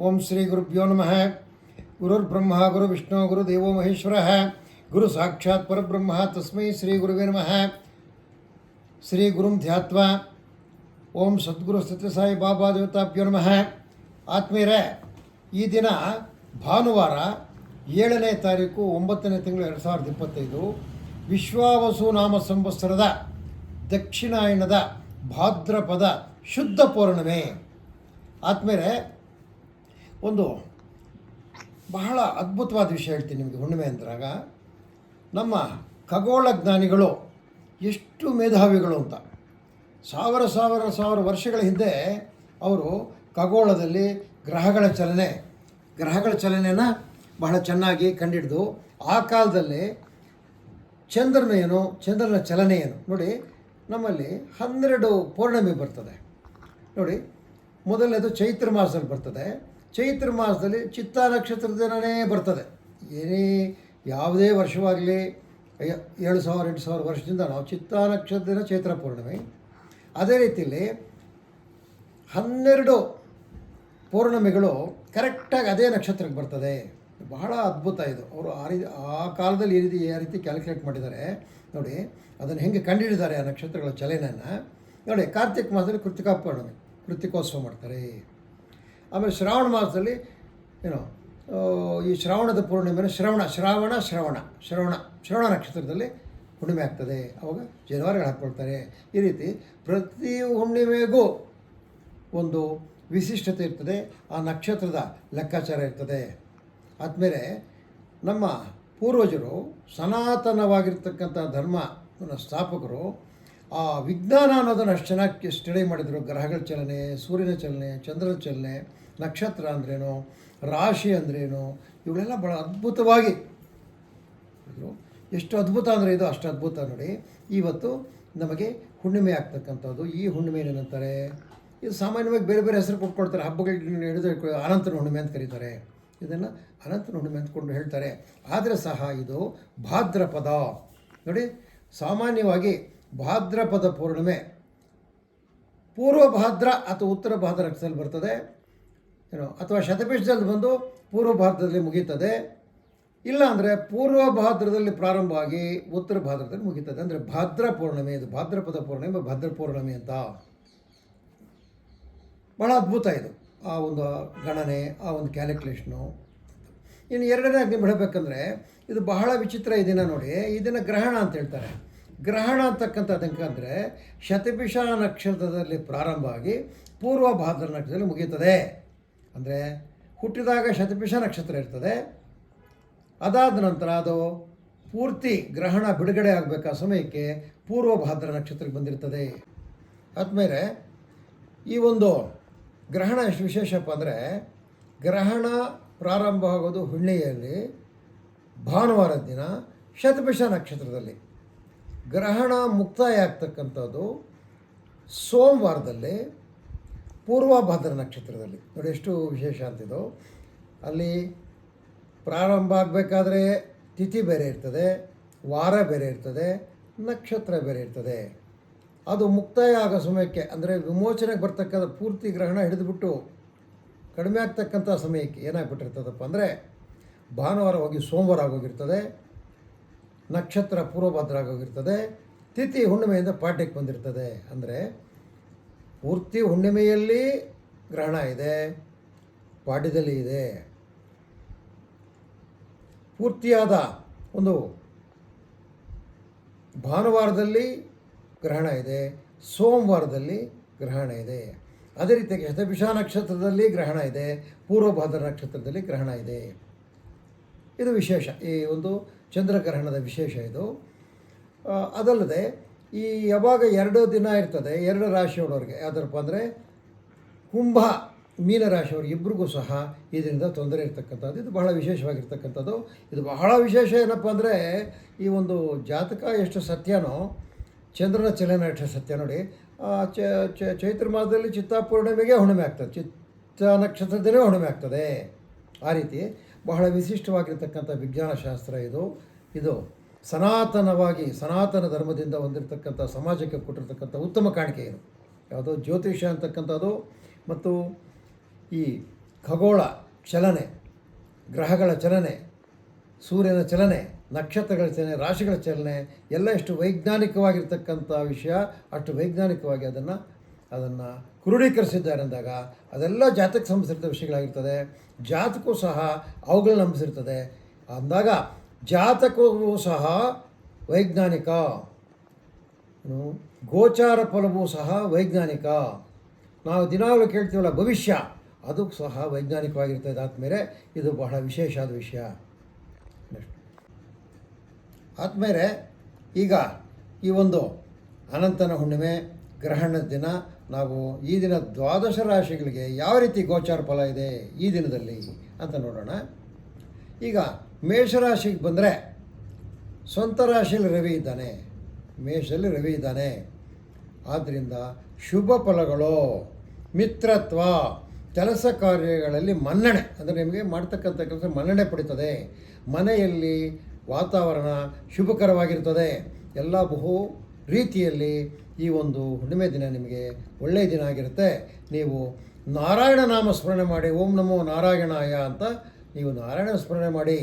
ಓಂ ಶ್ರೀ ಗುರುಭ್ಯೋ ನಮಃ. ಗುರುರ್ಬ್ರಹ್ಮ ಗುರು ವಿಷ್ಣು, ಗುರು ದೇವೋ ಮಹೇಶ್ವರ. ಗುರು ಸಾಕ್ಷಾತ್ ಪರಬ್ರಹ್ಮ, ತಸ್ಮೈ ಶ್ರೀ ಗುರುವೇ ನಮಃ. ಶ್ರೀ ಗುರುಂ ಧ್ಯಾತ್ವ. ಓಂ ಸದ್ಗುರು ಸತ್ಯಸಾಯಿ ಬಾಬಾ ದೇವತಾಭ್ಯೋ ನಮಃ. ಆತ್ಮೀಯರೇ, ಈ ದಿನ ಭಾನುವಾರ ಏಳನೇ ತಾರೀಕು ಒಂಬತ್ತನೇ ತಿಂಗಳು ಎರಡು ಸಾವಿರದ ಇಪ್ಪತ್ತೈದು, ವಿಶ್ವಾವಸು ನಾಮ ಸಂವತ್ಸರದ ದಕ್ಷಿಣಾಯನದ ಭಾದ್ರಪದ ಶುದ್ಧ ಪೌರ್ಣಿಮೆ. ಆದ್ಮೇಲೆ ಒಂದು ಬಹಳ ಅದ್ಭುತವಾದ ವಿಷಯ ಹೇಳ್ತೀನಿ ನಿಮಗೆ ಹುಣ್ಣಿಮೆ ಅಂದ್ರಾಗ. ನಮ್ಮ ಖಗೋಳ ಜ್ಞಾನಿಗಳು ಎಷ್ಟು ಮೇಧಾವಿಗಳು ಅಂತ. ಸಾವಿರ ಸಾವಿರ ಸಾವಿರ ವರ್ಷಗಳ ಹಿಂದೆ ಅವರು ಖಗೋಳದಲ್ಲಿ ಗ್ರಹಗಳ ಚಲನೆ, ಗ್ರಹಗಳ ಚಲನೆಯನ್ನು ಬಹಳ ಚೆನ್ನಾಗಿ ಕಂಡಿಡಿದು. ಆ ಕಾಲದಲ್ಲಿ ಚಂದ್ರನ ಏನು, ಚಂದ್ರನ ಚಲನೆ ಏನು? ನೋಡಿ, ನಮ್ಮಲ್ಲಿ ಹನ್ನೆರಡು ಪೌರ್ಣಮಿ ಬರ್ತದೆ. ನೋಡಿ, ಮೊದಲನೇದು ಚೈತ್ರ ಮಾಸದಲ್ಲಿ ಬರ್ತದೆ. ಚೈತ್ರ ಮಾಸದಲ್ಲಿ ಚಿತ್ತ ನಕ್ಷತ್ರದ ದಿನನೇ ಬರ್ತದೆ. ಏನೇ ಯಾವುದೇ ವರ್ಷವಾಗಲಿ ಏಳು ಸಾವಿರ, ಎಂಟು ಸಾವಿರ ವರ್ಷದಿಂದ ನಾವು ಚಿತ್ತ ನಕ್ಷತ್ರ ದಿನ ಚೈತ್ರ ಪೂರ್ಣಿಮೆ. ಅದೇ ರೀತಿಯಲ್ಲಿ ಹನ್ನೆರಡು ಪೂರ್ಣಿಮೆಗಳು ಕರೆಕ್ಟಾಗಿ ಅದೇ ನಕ್ಷತ್ರಕ್ಕೆ ಬರ್ತದೆ. ಬಹಳ ಅದ್ಭುತ ಇದು. ಅವರು ಆ ರೀತಿ, ಆ ಕಾಲದಲ್ಲಿ ಈ ರೀತಿ ಯಾವ ರೀತಿ ಕ್ಯಾಲ್ಕುಲೇಟ್ ಮಾಡಿದ್ದಾರೆ. ನೋಡಿ, ಅದನ್ನು ಹೆಂಗೆ ಕಂಡುಹಿಡಿದ್ದಾರೆ ಆ ನಕ್ಷತ್ರಗಳ ಚಲನೆಯನ್ನು. ನೋಡಿ, ಕಾರ್ತಿಕ ಮಾಸದಲ್ಲಿ ಕೃತಿಕಾ ಪೂರ್ಣಿಮೆ ಕೃತಿಕೋತ್ಸವ ಮಾಡ್ತಾರೆ. ಆಮೇಲೆ ಶ್ರಾವಣ ಮಾಸದಲ್ಲಿ ಏನೋ ಈ ಶ್ರಾವಣದ ಪೂರ್ಣಿಮೆನ ಶ್ರವಣ, ಶ್ರಾವಣ, ಶ್ರವಣ ಶ್ರವಣ ಶ್ರವಣ ನಕ್ಷತ್ರದಲ್ಲಿ ಹುಣ್ಣಿಮೆ ಆಗ್ತದೆ. ಅವಾಗ ಜನವರಿಗಳು ಹಾಕ್ಕೊಳ್ತಾರೆ. ಈ ರೀತಿ ಪ್ರತಿ ಹುಣ್ಣಿಮೆಗೂ ಒಂದು ವಿಶಿಷ್ಟತೆ ಇರ್ತದೆ. ಆ ನಕ್ಷತ್ರದ ಲೆಕ್ಕಾಚಾರ ಇರ್ತದೆ. ಆದಮೇಲೆ ನಮ್ಮ ಪೂರ್ವಜರು ಸನಾತನವಾಗಿರ್ತಕ್ಕಂಥ ಧರ್ಮದ ಸ್ಥಾಪಕರು, ಆ ವಿಜ್ಞಾನ ಅನ್ನೋದನ್ನು ಅಷ್ಟು ಚೆನ್ನಾಗಿ ಸ್ಟಡಿ ಮಾಡಿದರು. ಗ್ರಹಗಳ ಚಲನೆ, ಸೂರ್ಯನ ಚಲನೆ, ಚಂದ್ರನ ಚಲನೆ ನಕ್ಷತ್ರ ಅಂದ್ರೇನು, ರಾಶಿ ಅಂದ್ರೇನು ಇವುಗಳೆಲ್ಲ ಭಾಳ ಅದ್ಭುತವಾಗಿ. ಎಷ್ಟು ಅದ್ಭುತ ಅಂದರೆ ಇದು ಅಷ್ಟು ಅದ್ಭುತ ನೋಡಿ. ಇವತ್ತು ನಮಗೆ ಹುಣ್ಣಿಮೆ ಆಗ್ತಕ್ಕಂಥದ್ದು. ಈ ಹುಣ್ಣಿಮೆ ಏನಂತಾರೆ? ಇದು ಸಾಮಾನ್ಯವಾಗಿ ಬೇರೆ ಬೇರೆ ಹೆಸರು ಕೊಟ್ಕೊಡ್ತಾರೆ. ಹಬ್ಬಗಳಿಗೆ ಹಿಡಿದು ಅನಂತನ ಹುಣ್ಣಿಮೆ ಅಂತ ಕರೀತಾರೆ. ಇದನ್ನು ಅನಂತನ ಹುಣ್ಣಿಮೆ ಅಂತಕೊಂಡು ಹೇಳ್ತಾರೆ. ಆದರೆ ಸಹ ಇದು ಭಾದ್ರಪದ. ನೋಡಿ, ಸಾಮಾನ್ಯವಾಗಿ ಭಾದ್ರಪದ ಪೂರ್ಣಿಮೆ, ಪೂರ್ವ ಭಾದ್ರ ಅಥವಾ ಉತ್ತರ ಭಾದ್ರ ನಕ್ಷತ್ರದಲ್ಲಿ ಬರ್ತದೆ. ಏನೋ, ಅಥವಾ ಶತಪೀಠದಲ್ಲಿ ಬಂದು ಪೂರ್ವ ಭಾರತದಲ್ಲಿ ಮುಗೀತದೆ. ಇಲ್ಲ ಅಂದರೆ ಪೂರ್ವ ಭಾದ್ರದಲ್ಲಿ ಪ್ರಾರಂಭ ಆಗಿ ಉತ್ತರ ಭಾದ್ರದಲ್ಲಿ ಮುಗೀತದೆ. ಅಂದರೆ ಭಾದ್ರ ಪೌರ್ಣಿಮೆ, ಇದು ಭಾದ್ರಪದ ಪೌರ್ಣಿಮೆ ಭದ್ರ ಪೂರ್ಣಿಮೆ ಅಂತ. ಭಾಳ ಅದ್ಭುತ ಇದು. ಆ ಒಂದು ಗಣನೆ, ಆ ಒಂದು ಕ್ಯಾಲ್ಕುಲೇಷನು ಇನ್ನು ಎರಡನೇ ಅಗ್ನಿ ಬಿಡಬೇಕಂದ್ರೆ ಇದು ಬಹಳ ವಿಚಿತ್ರ ಈ ದಿನ ನೋಡಿ. ಇದನ್ನು ದಿನ ಗ್ರಹಣ ಅಂತ ಹೇಳ್ತಾರೆ. ಗ್ರಹಣ ಅಂತಕ್ಕಂಥದ್ದು ಅಂದರೆ ಶತಪಿಷ ನಕ್ಷತ್ರದಲ್ಲಿ ಪ್ರಾರಂಭ ಆಗಿ ಪೂರ್ವ ಭಾದ್ರ ನಕ್ಷತ್ರದಲ್ಲಿ ಮುಗೀತದೆ. ಅಂದರೆ ಹುಟ್ಟಿದಾಗ ಶತಪಿಷ ನಕ್ಷತ್ರ ಇರ್ತದೆ. ಅದಾದ ನಂತರ ಅದು ಪೂರ್ತಿ ಗ್ರಹಣ ಬಿಡುಗಡೆ ಆಗಬೇಕಾದ ಸಮಯಕ್ಕೆ ಪೂರ್ವಭಾದ್ರ ನಕ್ಷತ್ರಕ್ಕೆ ಬಂದಿರ್ತದೆ. ಆದಮೇಲೆ ಈ ಒಂದು ಗ್ರಹಣ ಎಷ್ಟು ವಿಶೇಷಪ್ಪ ಅಂದರೆ ಗ್ರಹಣ ಪ್ರಾರಂಭ ಆಗೋದು ಹುಣ್ಣಿಯಲ್ಲಿ ಭಾನುವಾರದ ದಿನ ಶತಪಿಷ ನಕ್ಷತ್ರದಲ್ಲಿ. ಗ್ರಹಣ ಮುಕ್ತಾಯ ಆಗ್ತಕ್ಕಂಥದ್ದು ಸೋಮವಾರದಲ್ಲಿ. ಪೂರ್ವಭದ್ರ ನಕ್ಷತ್ರದಲ್ಲಿ. ನೋಡಿ ಎಷ್ಟು ವಿಶೇಷ ಅಂತಿದ್ದು ಅಲ್ಲಿ ಪ್ರಾರಂಭ ಆಗಬೇಕಾದ್ರೆ ತಿಥಿ ಬೇರೆ ಇರ್ತದೆ, ವಾರ ಬೇರೆ ಇರ್ತದೆ, ನಕ್ಷತ್ರ ಬೇರೆ ಇರ್ತದೆ. ಅದು ಮುಕ್ತಾಯ ಆಗೋ ಸಮಯಕ್ಕೆ, ಅಂದರೆ ವಿಮೋಚನೆಗೆ ಬರ್ತಕ್ಕಂಥ ಪೂರ್ತಿ ಗ್ರಹಣ ಹಿಡಿದುಬಿಟ್ಟು ಕಡಿಮೆ ಆಗ್ತಕ್ಕಂಥ ಸಮಯಕ್ಕೆ ಏನಾಗ್ಬಿಟ್ಟಿರ್ತದಪ್ಪ ಅಂದರೆ ಭಾನುವಾರ ಹೋಗಿ ಸೋಮವಾರ ಆಗೋಗಿರ್ತದೆ, ನಕ್ಷತ್ರ ಪೂರ್ವಭದ್ರ ಆಗೋಗಿರ್ತದೆ, ತಿಥಿ ಹುಣ್ಣಿಮೆಯಿಂದ ಪಾಠ್ಯಕ್ಕೆ ಬಂದಿರ್ತದೆ. ಅಂದರೆ ಪೂರ್ತಿ ಹುಣ್ಣಿಮೆಯಲ್ಲಿ ಗ್ರಹಣ ಇದೆ, ಪಾಡ್ಯದಲ್ಲಿ ಇದೆ. ಪೂರ್ತಿಯಾದ ಒಂದು ಭಾನುವಾರದಲ್ಲಿ ಗ್ರಹಣ ಇದೆ, ಸೋಮವಾರದಲ್ಲಿ ಗ್ರಹಣ ಇದೆ. ಅದೇ ರೀತಿಯಾಗಿ ಶತಭಿಷ ನಕ್ಷತ್ರದಲ್ಲಿ ಗ್ರಹಣ ಇದೆ, ಪೂರ್ವಭಾದ್ರ ನಕ್ಷತ್ರದಲ್ಲಿ ಗ್ರಹಣ ಇದೆ. ಇದು ವಿಶೇಷ. ಈ ಒಂದು ಚಂದ್ರಗ್ರಹಣದ ವಿಶೇಷ ಇದು. ಅದಲ್ಲದೆ ಈ ಯಾವಾಗ ಎರಡು ದಿನ ಇರ್ತದೆ, ಎರಡು ರಾಶಿಯವರವ್ರಿಗೆ ಯಾವ್ದಪ್ಪ ಅಂದರೆ ಕುಂಭ, ಮೀನ ರಾಶಿಯವ್ರಿಗೆ ಇಬ್ಬರಿಗೂ ಸಹ ಇದರಿಂದ ತೊಂದರೆ ಇರ್ತಕ್ಕಂಥದ್ದು, ಇದು ಬಹಳ ವಿಶೇಷವಾಗಿರ್ತಕ್ಕಂಥದ್ದು. ಇದು ಬಹಳ ವಿಶೇಷ ಏನಪ್ಪ ಅಂದರೆ ಈ ಒಂದು ಜಾತಕ ಎಷ್ಟು ಸತ್ಯನೋ, ಚಂದ್ರನ ಚಲನ ಎಷ್ಟು ಸತ್ಯ ನೋಡಿ ಚೈತ್ರ ಮಾಸದಲ್ಲಿ ಚಿತ್ತಾ ಪೂರ್ಣಿಮೆಗೆ ಹುಣ್ಣಿಮೆ ಆಗ್ತದೆ. ಚಿತ್ತ ನಕ್ಷತ್ರದಲ್ಲೇ ಹುಣ್ಣಿಮೆ ಆಗ್ತದೆ. ಆ ರೀತಿ ಬಹಳ ವಿಶಿಷ್ಟವಾಗಿರ್ತಕ್ಕಂಥ ವಿಜ್ಞಾನ ಶಾಸ್ತ್ರ ಇದು ಇದು. ಸನಾತನವಾಗಿ, ಸನಾತನ ಧರ್ಮದಿಂದ ಹೊಂದಿರತಕ್ಕಂಥ ಸಮಾಜಕ್ಕೆ ಕೊಟ್ಟಿರ್ತಕ್ಕಂಥ ಉತ್ತಮ ಕಾಣಿಕೆ ಇದು ಯಾವುದೋ ಜ್ಯೋತಿಷ ಅಂತಕ್ಕಂಥದ್ದು ಮತ್ತು ಈ ಖಗೋಳ ಚಲನೆ, ಗ್ರಹಗಳ ಚಲನೆ, ಸೂರ್ಯನ ಚಲನೆ, ನಕ್ಷತ್ರಗಳ ಚಲನೆ, ರಾಶಿಗಳ ಚಲನೆ, ಎಲ್ಲ ಎಷ್ಟು ವೈಜ್ಞಾನಿಕವಾಗಿರ್ತಕ್ಕಂಥ ವಿಷಯ, ಅಷ್ಟು ವೈಜ್ಞಾನಿಕವಾಗಿ ಅದನ್ನು ಅದನ್ನು ಕ್ರೋಢೀಕರಿಸಿದ್ದಾರೆ ಅಂದಾಗ ಅದೆಲ್ಲ ಜಾತಕ್ಕೆ ಸಂಬಂಧಿಸಿದ ವಿಷಯಗಳಾಗಿರ್ತದೆ. ಜಾತಕ್ಕೂ ಸಹ ಅವುಗಳನ್ನ ನಂಬಿಸಿರ್ತದೆ ಅಂದಾಗ ಜಾತಕವೂ ಸಹ ವೈಜ್ಞಾನಿಕ. ಗೋಚಾರ ಫಲವೂ ಸಹ ವೈಜ್ಞಾನಿಕ. ನಾವು ದಿನಾಗಲೂ ಕೇಳ್ತೀವಲ್ಲ ಭವಿಷ್ಯ, ಅದು ಸಹ ವೈಜ್ಞಾನಿಕವಾಗಿರ್ತದೆ. ಆದಮೇಲೆ ಇದು ಬಹಳ ವಿಶೇಷವಾದ ವಿಷಯ. ಆದಮೇಲೆ ಈಗ ಈ ಒಂದು ಅನಂತನ ಹುಣ್ಣಿಮೆ ಗ್ರಹಣದ ದಿನ, ನಾವು ಈ ದಿನ ದ್ವಾದಶ ರಾಶಿಗಳಿಗೆ ಯಾವ ರೀತಿ ಗೋಚಾರ ಫಲ ಇದೆ ಈ ದಿನದಲ್ಲಿ ಅಂತ ನೋಡೋಣ. ಈಗ ಮೇಷರಾಶಿಗೆ ಬಂದರೆ ಸ್ವಂತ ರಾಶಿಯಲ್ಲಿ ರವಿ ಇದ್ದಾನೆ. ಮೇಷದಲ್ಲಿ ರವಿ ಇದ್ದಾನೆ. ಆದ್ದರಿಂದ ಶುಭ ಫಲಗಳು, ಮಿತ್ರತ್ವ, ಕೆಲಸ ಕಾರ್ಯಗಳಲ್ಲಿ ಮನ್ನಣೆ, ಅಂದರೆ ನಿಮಗೆ ಮಾಡ್ತಕ್ಕಂಥ ಕೆಲಸ ಮನ್ನಣೆ ಪಡಿತದೆ. ಮನೆಯಲ್ಲಿ ವಾತಾವರಣ ಶುಭಕರವಾಗಿರ್ತದೆ. ಎಲ್ಲ ಬಹು ರೀತಿಯಲ್ಲಿ ಈ ಒಂದು ಹುಣ್ಣಿಮೆ ದಿನ ನಿಮಗೆ ಒಳ್ಳೆಯ ದಿನ ಆಗಿರುತ್ತೆ. ನೀವು ನಾರಾಯಣ ನಾಮ ಸ್ಮರಣೆ ಮಾಡಿ, ಓಂ ನಮೋ ನಾರಾಯಣಾಯ ಅಂತ ನೀವು ನಾರಾಯಣ ಸ್ಮರಣೆ ಮಾಡಿ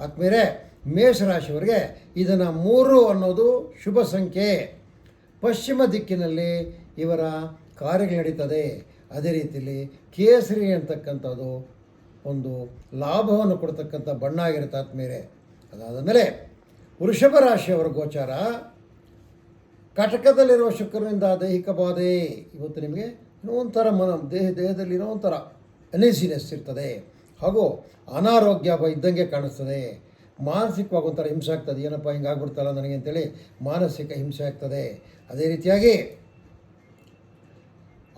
ಆದ್ಮೇಲೆ ಮೇಷರಾಶಿಯವರಿಗೆ ಇದನ್ನು ಮೂರು ಅನ್ನೋದು ಶುಭ ಸಂಖ್ಯೆ. ಪಶ್ಚಿಮ ದಿಕ್ಕಿನಲ್ಲಿ ಇವರ ಕಾರ್ಯಗಳು ನಡೀತದೆ. ಅದೇ ರೀತಿಯಲ್ಲಿ ಕೇಸರಿ ಅಂತಕ್ಕಂಥದ್ದು ಒಂದು ಲಾಭವನ್ನು ಕೊಡ್ತಕ್ಕಂಥ ಬಣ್ಣ ಆಗಿರುತ್ತೆ ಆದ್ಮೇಲೆ. ಅದಾದ ಮೇಲೆ ವೃಷಭ ರಾಶಿಯವರ ಗೋಚಾರ. ಕಟಕದಲ್ಲಿರುವ ಶುಕ್ರನಿಂದ ದೈಹಿಕ ಬಾಧೆ. ಇವತ್ತು ನಿಮಗೆ ಏನೋ ಮನ, ದೇಹ ದೇಹದಲ್ಲಿ ಏನೋ ಒಂಥರ ಅನೇಸಿನೆಸ್ ಇರ್ತದೆ. ಹಾಗೂ ಅನಾರೋಗ್ಯ ಇದ್ದಂಗೆ ಕಾಣಿಸ್ತದೆ. ಮಾನಸಿಕವಾಗಿ ಒಂಥರ ಹಿಂಸೆ ಆಗ್ತದೆ. ಏನಪ್ಪ, ಹಿಂಗಾಗ್ಬಿಡ್ತಲ್ಲ ನನಗೆ ಅಂತೇಳಿ ಮಾನಸಿಕ ಹಿಂಸೆ ಆಗ್ತದೆ. ಅದೇ ರೀತಿಯಾಗಿ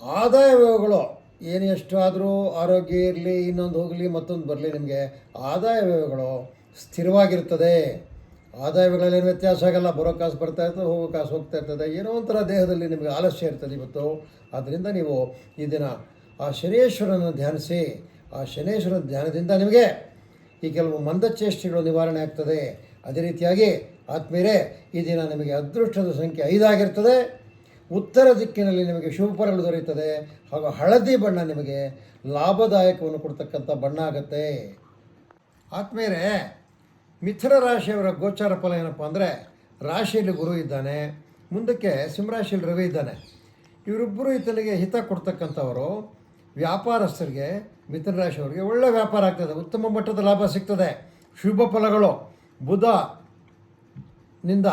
ಆದಾಯ ವ್ಯಯಗಳು ಏನು ಎಷ್ಟು ಆದರೂ ಆರೋಗ್ಯ ಇರಲಿ, ಇನ್ನೊಂದು ಹೋಗಲಿ, ಮತ್ತೊಂದು ಬರಲಿ ನಿಮಗೆ ಆದಾಯ ವ್ಯಯಗಳು ಸ್ಥಿರವಾಗಿರ್ತದೆ. ಆದಾಯಗಳಲ್ಲಿ ಏನು ವ್ಯತ್ಯಾಸ ಆಗಲ್ಲ. ಬರೋ ಕಾಸು ಬರ್ತಾ ಇರ್ತದೆ, ಹೋಗೋ ಕಾಸು ಹೋಗ್ತಾ ಇರ್ತದೆ. ಏನೋ ಒಂಥರ ದೇಹದಲ್ಲಿ ನಿಮಗೆ ಆಲಸ್ಯ ಇರ್ತದೆ ಇವತ್ತು. ಆದ್ದರಿಂದ ನೀವು ಈ ದಿನ ಆ ಶನೇಶ್ವರನ ಧ್ಯಾನಿಸಿ. ಆ ಶನೇಶ್ವರ ಧ್ಯಾನದಿಂದ ನಿಮಗೆ ಈ ಕೆಲವು ಮಂದಚೇಷ್ಟೆಗಳು ನಿವಾರಣೆ ಆಗ್ತದೆ. ಅದೇ ರೀತಿಯಾಗಿ ಆತ್ಮೀಯರೇ, ಈ ದಿನ ನಿಮಗೆ ಅದೃಷ್ಟದ ಸಂಖ್ಯೆ ಐದಾಗಿರ್ತದೆ. ಉತ್ತರ ದಿಕ್ಕಿನಲ್ಲಿ ನಿಮಗೆ ಶುಭ ಫಲಗಳು ದೊರೆಯುತ್ತದೆ. ಹಾಗೂ ಹಳದಿ ಬಣ್ಣ ನಿಮಗೆ ಲಾಭದಾಯಕವನ್ನು ಕೊಡ್ತಕ್ಕಂಥ ಬಣ್ಣ ಆಗುತ್ತೆ. ಆತ್ಮೇಲೆ ಮಿಥುನ ರಾಶಿಯವರ ಗೋಚಾರ ಫಲ ಏನಪ್ಪ ಅಂದರೆ, ರಾಶಿಯಲ್ಲಿ ಗುರು ಇದ್ದಾನೆ. ಮುಂದಕ್ಕೆ ಸಿಂಹರಾಶಿಯಲ್ಲಿ ರವಿ ಇದ್ದಾನೆ. ಇವರಿಬ್ಬರು ಈತನಿಗೆ ಹಿತ ಕೊಡ್ತಕ್ಕಂಥವರು ವ್ಯಾಪಾರಸ್ಥರಿಗೆ ಮಿಥುನ ರಾಶಿಯವರಿಗೆ ಒಳ್ಳೆ ವ್ಯಾಪಾರ ಆಗ್ತದೆ. ಉತ್ತಮ ಮಟ್ಟದ ಲಾಭ ಸಿಗ್ತದೆ. ಶುಭ ಫಲಗಳು. ಬುಧ ನಿಂದ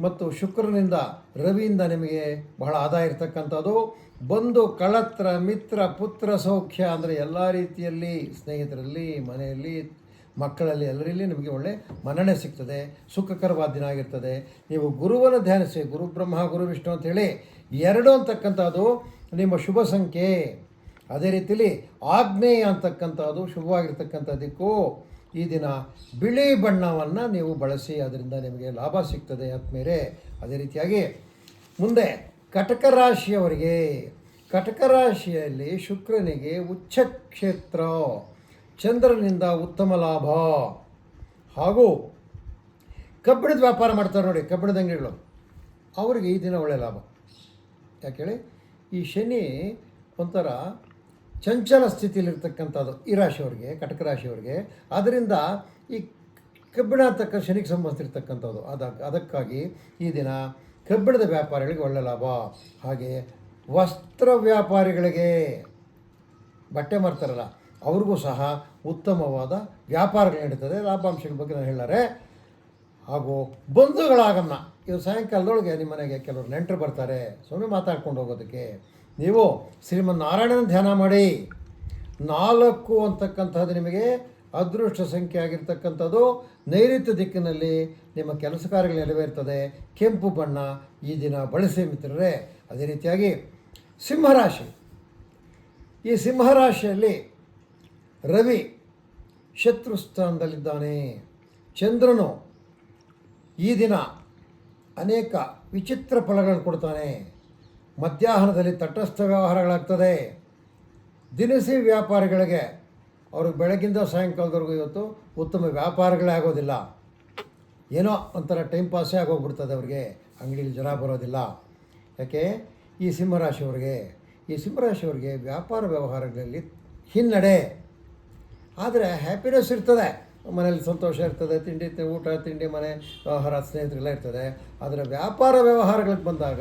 ಮತ್ತು ಶುಕ್ರನಿಂದ ರವಿಯಿಂದ ನಿಮಗೆ ಬಹಳ ಆದಾಯ ಇರತಕ್ಕಂಥದ್ದು. ಬಂಧು, ಕಳತ್ರ, ಮಿತ್ರ, ಪುತ್ರ, ಸೌಖ್ಯ ಅಂದರೆ ಎಲ್ಲ ರೀತಿಯಲ್ಲಿ ಸ್ನೇಹಿತರಲ್ಲಿ, ಮನೆಯಲ್ಲಿ, ಮಕ್ಕಳಲ್ಲಿ, ಎಲ್ಲರಲ್ಲಿ ನಿಮಗೆ ಒಳ್ಳೆ ಮನ್ನಣೆ ಸಿಗ್ತದೆ. ಸುಖಕರವಾದ ದಿನ ಆಗಿರ್ತದೆ. ನೀವು ಗುರುವನ್ನು ಧ್ಯಾನಿಸಿ, ಗುರು ಬ್ರಹ್ಮ, ಗುರು ವಿಷ್ಣು ಅಂತೇಳಿ ಎರಡು ಅಂತಕ್ಕಂಥದ್ದು ನಿಮ್ಮ ಶುಭ ಸಂಖ್ಯೆ ಅದೇ ರೀತಿಯಲ್ಲಿ ಆಗ್ನೇಯ ಅಂತಕ್ಕಂಥದ್ದು, ಶುಭವಾಗಿರ್ತಕ್ಕಂಥ ದಿಕ್ಕು ಈ ದಿನ ಬಿಳಿ ಬಣ್ಣವನ್ನು ನೀವು ಬಳಸಿ ಅದರಿಂದ ನಿಮಗೆ ಲಾಭ ಸಿಗ್ತದೆ ಆತ್ಮೇಲೆ ಅದೇ ರೀತಿಯಾಗಿ ಮುಂದೆ ಕಟಕ ರಾಶಿಯವರಿಗೆ, ಕಟಕ ರಾಶಿಯಲ್ಲಿ ಶುಕ್ರನಿಗೆ ಉಚ್ಚ ಕ್ಷೇತ್ರ, ಚಂದ್ರನಿಂದ ಉತ್ತಮ ಲಾಭ. ಹಾಗೂ ಕಬ್ಬಿಣದ ವ್ಯಾಪಾರ ಮಾಡ್ತಾರೆ ನೋಡಿ, ಕಬ್ಬಿಣದ ಅಂಗಡಿಗಳು, ಅವರಿಗೆ ಈ ದಿನ ಒಳ್ಳೆಯ ಲಾಭ. ಯಾಕೆ ಹೇಳಿ, ಈ ಶನಿ ಒಂಥರ ಚಂಚಲ ಸ್ಥಿತಿಯಲ್ಲಿರ್ತಕ್ಕಂಥದ್ದು ಈ ರಾಶಿಯವ್ರಿಗೆ ಕಟಕ ರಾಶಿಯವ್ರಿಗೆ ಆದ್ದರಿಂದ ಈ ಕಬ್ಬಿಣ ತಕ್ಕ ಶನಿಗೆ ಸಂಬಂಧಿಸಿರ್ತಕ್ಕಂಥದ್ದು. ಅದ, ಅದಕ್ಕಾಗಿ ಈ ದಿನ ಕಬ್ಬಿಣದ ವ್ಯಾಪಾರಿಗಳಿಗೆ ಒಳ್ಳೆ ಲಾಭ. ಹಾಗೆ ವಸ್ತ್ರ ವ್ಯಾಪಾರಿಗಳಿಗೆ ಬಟ್ಟೆ ಮಾರ್ತಾರಲ್ಲ, ಅವ್ರಿಗೂ ಸಹ ಉತ್ತಮವಾದ ವ್ಯಾಪಾರಗಳು ನಡೀತದೆ. ಲಾಭಾಂಶಗಳ ಬಗ್ಗೆ ನಾನು ಹೇಳಾರೆ ಹಾಗೂ ಬಂಧುಗಳಾಗಮನ ಇದು ಸಾಯಂಕಾಲದೊಳಗೆ ನಿಮ್ಮ ಮನೆಗೆ ಕೆಲವರು ನೆಂಟರು ಬರ್ತಾರೆ. ಸುಮ್ಮನೆ ಮಾತಾಡ್ಕೊಂಡು ಹೋಗೋದಕ್ಕೆ. ನೀವು ಶ್ರೀಮನ್ನಾರಾಯಣನ ಧ್ಯಾನ ಮಾಡಿ. ನಾಲ್ಕು ಅಂತಕ್ಕಂಥದ್ದು ನಿಮಗೆ ಅದೃಷ್ಟ ಸಂಖ್ಯೆ ಆಗಿರ್ತಕ್ಕಂಥದ್ದು. ನೈಋತ್ಯ ದಿಕ್ಕಿನಲ್ಲಿ ನಿಮ್ಮ ಕೆಲಸ ಕಾರ್ಯಗಳು ನೆರವೇರ್ತದೆ. ಕೆಂಪು ಬಣ್ಣ ಈ ದಿನ ಬಳಸಿ ಮಿತ್ರರೇ. ಅದೇ ರೀತಿಯಾಗಿ ಸಿಂಹರಾಶಿ. ಈ ಸಿಂಹರಾಶಿಯಲ್ಲಿ ರವಿ ಶತ್ರು ಸ್ಥಾನದಲ್ಲಿದ್ದಾನೆ. ಚಂದ್ರನು ಈ ದಿನ ಅನೇಕ ವಿಚಿತ್ರ ಫಲಗಳನ್ನು ಕೊಡ್ತಾನೆ. ಮಧ್ಯಾಹ್ನದಲ್ಲಿ ತಟಸ್ಥ ವ್ಯವಹಾರಗಳಾಗ್ತದೆ. ದಿನಸಿ ವ್ಯಾಪಾರಿಗಳಿಗೆ ಅವ್ರಿಗೆ ಬೆಳಗಿಂದ ಸಾಯಂಕಾಲದವರೆಗೂ ಇವತ್ತು ಉತ್ತಮ ವ್ಯಾಪಾರಗಳೇ ಆಗೋದಿಲ್ಲ. ಏನೋ ಒಂಥರ ಟೈಮ್ ಪಾಸೇ ಆಗೋಗ್ಬಿಡ್ತದೆ ಅವ್ರಿಗೆ. ಅಂಗಡಿಲಿ ಜನ ಬರೋದಿಲ್ಲ. ಯಾಕೆ? ಈ ಸಿಂಹರಾಶಿಯವ್ರಿಗೆ ಈ ಸಿಂಹರಾಶಿಯವ್ರಿಗೆ ವ್ಯಾಪಾರ ವ್ಯವಹಾರಗಳಲ್ಲಿ ಹಿನ್ನಡೆ. ಆದರೆ ಹ್ಯಾಪಿನೆಸ್ ಇರ್ತದೆ. ಮನೇಲಿ ಸಂತೋಷ ಇರ್ತದೆ, ತಿಂಡಿ, ಊಟ, ತಿಂಡಿ, ಮನೆ, ವ್ಯವಹಾರ, ಸ್ನೇಹಿತರೆಲ್ಲ ಇರ್ತದೆ. ಆದರೆ ವ್ಯಾಪಾರ ವ್ಯವಹಾರಗಳಿಗೆ ಬಂದಾಗ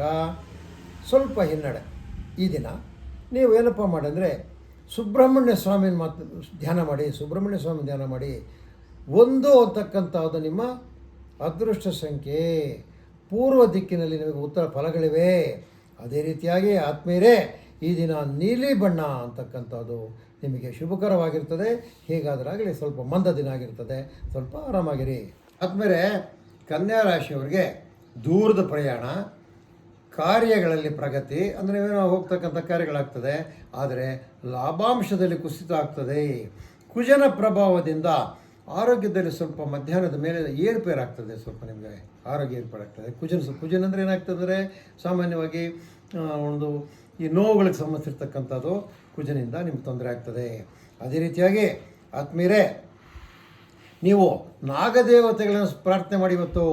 ಸ್ವಲ್ಪ ಹಿನ್ನಡೆ ಈ ದಿನ ನೀವು ಏನಪ್ಪ ಮಾಡಂದರೆ ಸುಬ್ರಹ್ಮಣ್ಯ ಸ್ವಾಮಿನ ಮಾತು ಧ್ಯಾನ ಮಾಡಿ, ಸುಬ್ರಹ್ಮಣ್ಯ ಸ್ವಾಮಿ ಧ್ಯಾನ ಮಾಡಿ, ಒಂದು ಅಂತಕ್ಕಂಥದ್ದು ನಿಮ್ಮ ಅದೃಷ್ಟ ಸಂಖ್ಯೆ. ಪೂರ್ವ ದಿಕ್ಕಿನಲ್ಲಿ ನಿಮಗೆ ಉತ್ತರ ಫಲಗಳಿವೆ. ಅದೇ ರೀತಿಯಾಗಿ ಆತ್ಮೀಯರೇ, ಈ ದಿನ ನೀಲಿ ಬಣ್ಣ ಅಂತಕ್ಕಂಥದ್ದು ನಿಮಗೆ ಶುಭಕರವಾಗಿರ್ತದೆ. ಹೇಗಾದರಾಗಲಿ ಸ್ವಲ್ಪ ಮಂದ ದಿನ ಆಗಿರ್ತದೆ. ಸ್ವಲ್ಪ ಆರಾಮಾಗಿರಿ. ಆದಮೇಲೆ ಕನ್ಯಾ ರಾಶಿಯವರಿಗೆ ದೂರದ ಪ್ರಯಾಣ. ಕಾರ್ಯಗಳಲ್ಲಿ ಪ್ರಗತಿ ಅಂದರೆ ಏನೋ ಹೋಗ್ತಕ್ಕಂಥ ಕಾರ್ಯಗಳಾಗ್ತದೆ, ಆದರೆ ಲಾಭಾಂಶದಲ್ಲಿ ಕುಸಿತ ಆಗ್ತದೆ. ಕುಜನ ಪ್ರಭಾವದಿಂದ ಆರೋಗ್ಯದಲ್ಲಿ ಸ್ವಲ್ಪ ಮಧ್ಯಾಹ್ನದ ಮೇಲೆ ಏರುಪೇರಾಗ್ತದೆ ಸ್ವಲ್ಪ ನಿಮಗೆ, ಆರೋಗ್ಯ ಏರ್ಪೇರಾಗ್ತದೆ ಕುಜನ ಕುಜನ್ ಅಂದರೆ ಏನಾಗ್ತದೆ ಸಾಮಾನ್ಯವಾಗಿ ಒಂದು ಈ ನೋವುಗಳಿಗೆ ಸಂಬಂಧಿಸಿರ್ತಕ್ಕಂಥದ್ದು ಕುಜನಿಂದ ನಿಮ್ಗೆ ತೊಂದರೆ ಆಗ್ತದೆ. ಅದೇ ರೀತಿಯಾಗಿ ಆತ್ಮೀರೆ ನೀವು ನಾಗದೇವತೆಗಳನ್ನು ಪ್ರಾರ್ಥನೆ ಮಾಡಿ ಇವತ್ತು.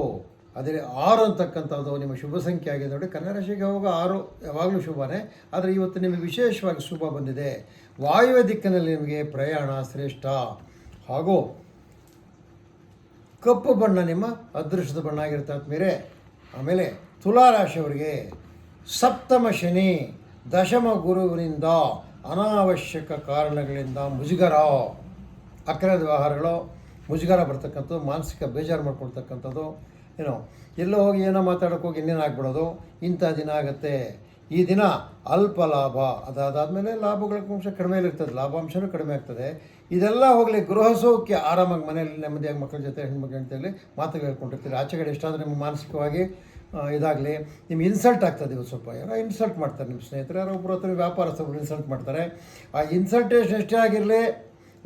ಅದೇ ಆರು ಅಂತಕ್ಕಂಥದ್ದು ನಿಮ್ಮ ಶುಭ ಸಂಖ್ಯೆ ಆಗಿದೆ ನೋಡಿ. ಕನ್ನಡ ರಾಶಿಗೆ ಹೋಗುವ ಆರು, ಯಾವಾಗಲೂ ಶುಭನೇ. ಆದರೆ ಇವತ್ತು ನಿಮಗೆ ವಿಶೇಷವಾಗಿ ಶುಭ ಬಂದಿದೆ. ವಾಯುವ್ಯ ದಿಕ್ಕಿನಲ್ಲಿ ನಿಮಗೆ ಪ್ರಯಾಣ ಶ್ರೇಷ್ಠ. ಹಾಗೂ ಕಪ್ಪು ಬಣ್ಣ ನಿಮ್ಮ ಅದೃಷ್ಟದ ಬಣ್ಣ ಆಗಿರುತ್ತೆ ಆದ್ಮೇಲೆ ಆಮೇಲೆ ತುಲಾ ರಾಶಿಯವರಿಗೆ ಸಪ್ತಮ ಶನಿ, ದಶಮ ಗುರುವಿನಿಂದ ಅನಾವಶ್ಯಕ ಕಾರಣಗಳಿಂದ ಮುಜುಗರ. ಅಕ್ರದ ವ್ಯವಹಾರಗಳು, ಮುಜುಗರ ಬರ್ತಕ್ಕಂಥದ್ದು, ಮಾನಸಿಕ ಬೇಜಾರು ಮಾಡ್ಕೊಳ್ತಕ್ಕಂಥದ್ದು ಏನೋ, ಎಲ್ಲೋ ಹೋಗಿ ಏನೋ ಮಾತಾಡೋಕೆ ಹೋಗಿ ಇನ್ನೇನು ಆಗ್ಬಿಡೋದು? ಇಂಥ ದಿನ ಆಗುತ್ತೆ. ಈ ದಿನ ಅಲ್ಪ ಲಾಭ. ಅದಾದಮೇಲೆ ಲಾಭಗಳ ಅಂಶ ಕಡಿಮೆ ಇರ್ತದೆ. ಲಾಭಾಂಶನೂ ಕಡಿಮೆ ಆಗ್ತದೆ. ಇದೆಲ್ಲ ಹೋಗಲಿ, ಗೃಹ ಸೌಖ್ಯ ಆರಾಮಾಗಿ ಮನೆಯಲ್ಲಿ ನೆಮ್ಮದಿಯಾಗಿ ಮಕ್ಕಳ ಜೊತೆ ಹೆಣ್ಮಕ್ಳ ಜೊತೆಯಲ್ಲಿ ಮಾತು ಹೇಳ್ಕೊಂಡಿರ್ತೀರಿ. ಆಚೆಗಡೆ ಎಷ್ಟಾದರೂ ನಿಮ್ಗೆ ಮಾನಸಿಕವಾಗಿ ಇದಾಗಲಿ. ನಿಮ್ಗೆ ಇನ್ಸಲ್ಟ್ ಆಗ್ತದೆ ಇವತ್ತು ಸ್ವಲ್ಪ. ಯಾರೋ ಇನ್ಸಲ್ಟ್ ಮಾಡ್ತಾರೆ ನಿಮ್ಮ ಸ್ನೇಹಿತರು. ಯಾರೋ ಒಬ್ಬರು ಹತ್ರ ವ್ಯಾಪಾರಸ್ಥರು ಇನ್ಸಲ್ಟ್ ಮಾಡ್ತಾರೆ. ಆ ಇನ್ಸಲ್ಟೇಷನ್ ಎಷ್ಟೇ ಆಗಿರಲಿ,